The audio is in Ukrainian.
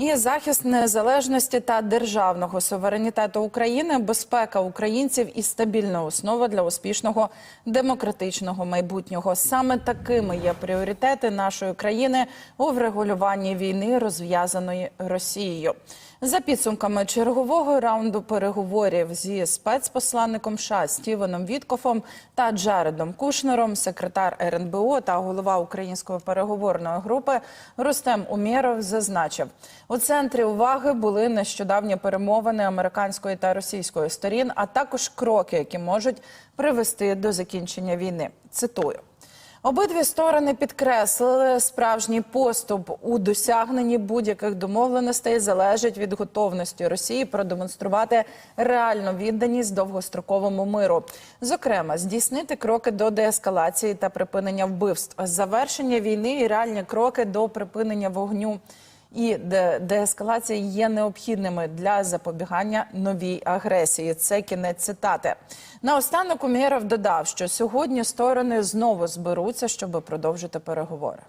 І захист незалежності та державного суверенітету України, безпека українців і стабільна основа для успішного демократичного майбутнього. Саме такими є пріоритети нашої країни у врегулюванні війни, розв'язаної Росією. За підсумками чергового раунду переговорів зі спецпосланником США Стівеном Віткофом та Джаредом Кушнером, секретар РНБО та голова української переговорної групи Рустем Умєров зазначив, у центрі уваги були нещодавні перемовини американської та російської сторін, а також кроки, які можуть привести до закінчення війни. Цитую. Обидві сторони підкреслили, справжній поступ у досягненні будь-яких домовленостей залежить від готовності Росії продемонструвати реальну відданість довгостроковому миру, зокрема, здійснити кроки до деескалації та припинення вбивств, завершення війни і реальні кроки до припинення вогню. І де- деескалація є необхідними для запобігання новій агресії. Це кінець цитати. Наостанок Умєров додав, що сьогодні сторони знову зберуться, щоб продовжити переговори.